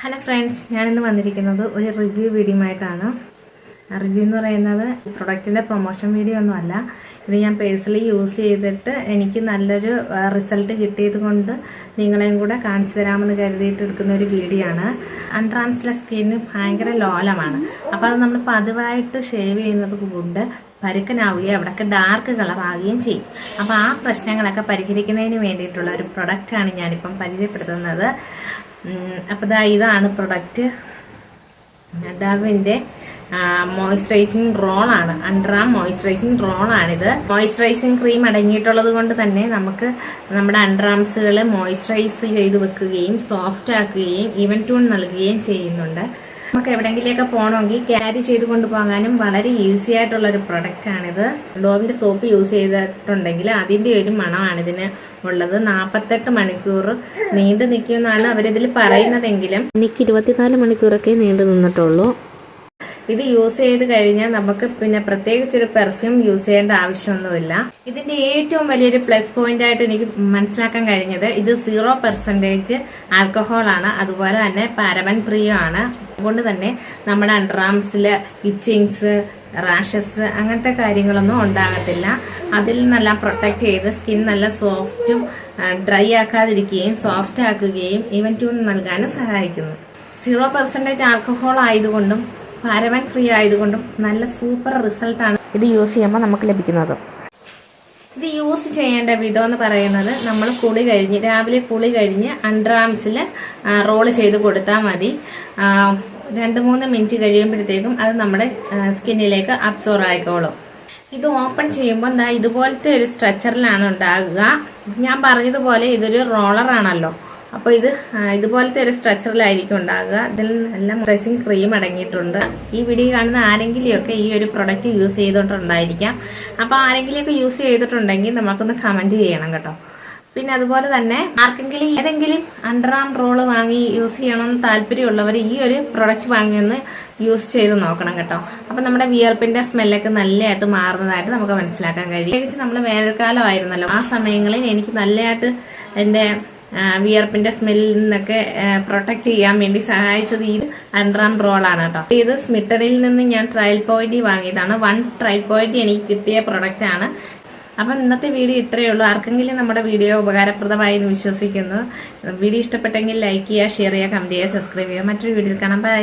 Hello friends ഞാനിന്ന് വന്നിരിക്കുന്നത് ഒരു റിവ്യൂ വീഡിയോ ആയിട്ടാണ് റിവ്യൂ എന്ന് പറയുന്നത് പ്രൊഡക്റ്റിന്റെ പ്രൊമോഷൻ വീഡിയോ ഒന്നുമല്ല ഇത് ഞാൻ പേഴ്സണലി യൂസ് ചെയ്തിട്ട് എനിക്ക് നല്ലൊരു റിസൾട്ട് കിട്ടിയത് കൊണ്ട് നിങ്ങളെയും കൂടെ കാണിച്ചു തരാമെന്ന് കരുതിയിട്ട് എടുക്കുന്ന ഒരു വീഡിയോ ആണ്. അൺട്രാൻസിലെ സ്കിന്ന് ഭയങ്കര ലോലമാണ്. അപ്പോൾ അത് നമ്മൾ പതിവായിട്ട് ഷേവ് ചെയ്യുന്നത് കൊണ്ട് പരുക്കനാവുകയും അവിടെയൊക്കെ ഡാർക്ക് കളർ ആവുകയും ചെയ്യും. അപ്പോൾ ആ പ്രശ്നങ്ങളൊക്കെ പരിഹരിക്കുന്നതിന് വേണ്ടിയിട്ടുള്ള ഒരു പ്രൊഡക്റ്റാണ് ഞാനിപ്പം പരിചയപ്പെടുത്തുന്നത്. അപ്പോൾ ദാ ഇതാണ് പ്രൊഡക്റ്റ് ഡവിന്റെ മോയ്സ്ചറൈസിങ് റോൾ ആണ്. അണ്ടറാം മോയ്സ്ചറൈസിങ് റോൾ ആണിത്. മോയ്സ്ചറൈസിങ് ക്രീം അടങ്ങിയിട്ടുള്ളത് കൊണ്ട് തന്നെ നമുക്ക് നമ്മുടെ അണ്ടറാംസുകൾ മോയ്സ്ചറൈസ് ചെയ്ത് വെക്കുകയും സോഫ്റ്റ് ആക്കുകയും ഇവൻ ട്യൂൺ നൽകുകയും ചെയ്യുന്നുണ്ട്. നമുക്ക് എവിടെയെങ്കിലുമൊക്കെ പോകണമെങ്കിൽ ക്യാരി ചെയ്ത് കൊണ്ടുപോകാനും വളരെ ഈസി ആയിട്ടുള്ള ഒരു പ്രൊഡക്റ്റ് ആണിത്. ഡോവിന്റെ സോപ്പ് യൂസ് ചെയ്തിട്ടുണ്ടെങ്കിൽ അതിന്റെ ഒരു മണമാണ് ഇതിന് ഉള്ളത്. നാൽപ്പത്തെട്ട് മണിക്കൂർ നീണ്ടു നിൽക്കുമെന്നാണ് അവരിതിൽ പറയുന്നതെങ്കിലും. എനിക്ക് ഇരുപത്തിനാല് മണിക്കൂറൊക്കെ നീണ്ടു നിന്നിട്ടുള്ളൂ ഇത് യൂസ് ചെയ്ത് കഴിഞ്ഞാൽ നമുക്ക് പിന്നെ പ്രത്യേകിച്ച് ഒരു പെർഫ്യൂം യൂസ് ചെയ്യേണ്ട ആവശ്യമൊന്നുമില്ല. ഇതിന്റെ ഏറ്റവും വലിയൊരു പ്ലസ് പോയിന്റ് ആയിട്ട് എനിക്ക് മനസ്സിലാക്കാൻ കഴിഞ്ഞത് ഇത് സീറോ പെർസെന്റേജ് ആൽക്കഹോൾ ആണ്. അതുപോലെ തന്നെ പാരമൻ പ്രിയമാണ് അതുകൊണ്ട് തന്നെ നമ്മുടെ അണ്ടർആംസിൽ ഇച്ചിങ്സ് റാഷസ് അങ്ങനത്തെ കാര്യങ്ങളൊന്നും ഉണ്ടാകത്തില്ല. അതിൽ നിന്നെല്ലാം പ്രൊട്ടക്ട് ചെയ്ത് സ്കിൻ നല്ല സോഫ്റ്റും ഡ്രൈ ആക്കാതിരിക്കുകയും സോഫ്റ്റ് ആക്കുകയും ഇവൻ ട്യൂൺ നൽകാനും സഹായിക്കുന്നു. സീറോ പെർസെന്റേജ് ആൽക്കഹോൾ ആയതുകൊണ്ടും പാരബൻ ഫ്രീ ആയതുകൊണ്ടും നല്ല സൂപ്പർ റിസൾട്ടാണ് ഇത് യൂസ് ചെയ്യുമ്പോൾ നമുക്ക് ലഭിക്കുന്നത്. ഇത് യൂസ് ചെയ്യേണ്ട വിധം എന്ന് പറയുന്നത് നമ്മൾ കുളി കഴിഞ്ഞ് രാവിലെ കുളി കഴിഞ്ഞ് അണ്ടർആംസിൽ റോൾ ചെയ്ത് കൊടുത്താൽ മതി. രണ്ട് മൂന്ന് മിനിറ്റ് കഴിയുമ്പോഴത്തേക്കും അത് നമ്മുടെ സ്കിന്നിലേക്ക് അബ്സോർവ് ആയിക്കോളും. ഇത് ഓപ്പൺ ചെയ്യുമ്പോൾ എന്താ ഇതുപോലത്തെ ഒരു സ്ട്രെച്ചറിലാണ് ഉണ്ടാകുക. ഞാൻ പറഞ്ഞതുപോലെ ഇതൊരു റോളറാണല്ലോ. അപ്പോൾ ഇത് ഇതുപോലത്തെ ഒരു സ്ട്രക്ചറിലായിരിക്കും ഉണ്ടാകുക. ഇതിൽ നല്ല ഡ്രസ്സിങ് ക്രീം അടങ്ങിയിട്ടുണ്ട്. ഈ വീഡിയോ കാണുന്ന ആരെങ്കിലുമൊക്കെ ഈ ഒരു പ്രൊഡക്റ്റ് യൂസ് ചെയ്തിട്ടുണ്ടായിരിക്കാം. അപ്പോൾ ആരെങ്കിലുമൊക്കെ യൂസ് ചെയ്തിട്ടുണ്ടെങ്കിൽ നമുക്കൊന്ന് കമന്റ് ചെയ്യണം കേട്ടോ. പിന്നെ അതുപോലെ തന്നെ ആർക്കെങ്കിലും ഏതെങ്കിലും അണ്ടർആം റോൾ വാങ്ങി യൂസ് ചെയ്യണമെന്ന് താല്പര്യമുള്ളവർ ഈ ഒരു പ്രൊഡക്റ്റ് വാങ്ങി ഒന്ന് യൂസ് ചെയ്ത് നോക്കണം കേട്ടോ. അപ്പൊ നമ്മുടെ വിയർപ്പിന്റെ സ്മെല്ലൊക്കെ നല്ലതായിട്ട് മാറുന്നതായിട്ട് നമുക്ക് മനസ്സിലാക്കാൻ കഴിയും. പ്രത്യേകിച്ച് നമ്മൾ വേനൽക്കാലമായിരുന്നല്ലോ ആ സമയങ്ങളിൽ എനിക്ക് നല്ലതായിട്ട് എന്റെ ആ, വിയർപ്പിന്റെ സ്മെല്ലിൽ നിന്നൊക്കെ പ്രൊട്ടക്ട് ചെയ്യാൻ വേണ്ടി സഹായിച്ചത് ഈ റോൾ ആണ് കേട്ടോ. ഇത് സ്മിറ്ററിൽ നിന്ന് ഞാൻ ട്രയൽ പോയിന്റ് വാങ്ങിയതാണ്. വൺ ട്രയൽ പോയിന്റ് എനിക്ക് കിട്ടിയ പ്രൊഡക്റ്റ് ആണ്. അപ്പം ഇന്നത്തെ വീഡിയോ ഇത്രയേ ഉള്ളൂ. ആർക്കെങ്കിലും നമ്മുടെ വീഡിയോ ഉപകാരപ്രദമായി എന്ന് വിശ്വസിക്കുന്നു. വീഡിയോ ഇഷ്ടപ്പെട്ടെങ്കിൽ ലൈക്ക് ചെയ്യുക ഷെയർ ചെയ്യുക കമന്റ് ചെയ്യുക സബ്സ്ക്രൈബ് ചെയ്യുക. മറ്റൊരു വീഡിയോയിൽ കാണാം. ബൈ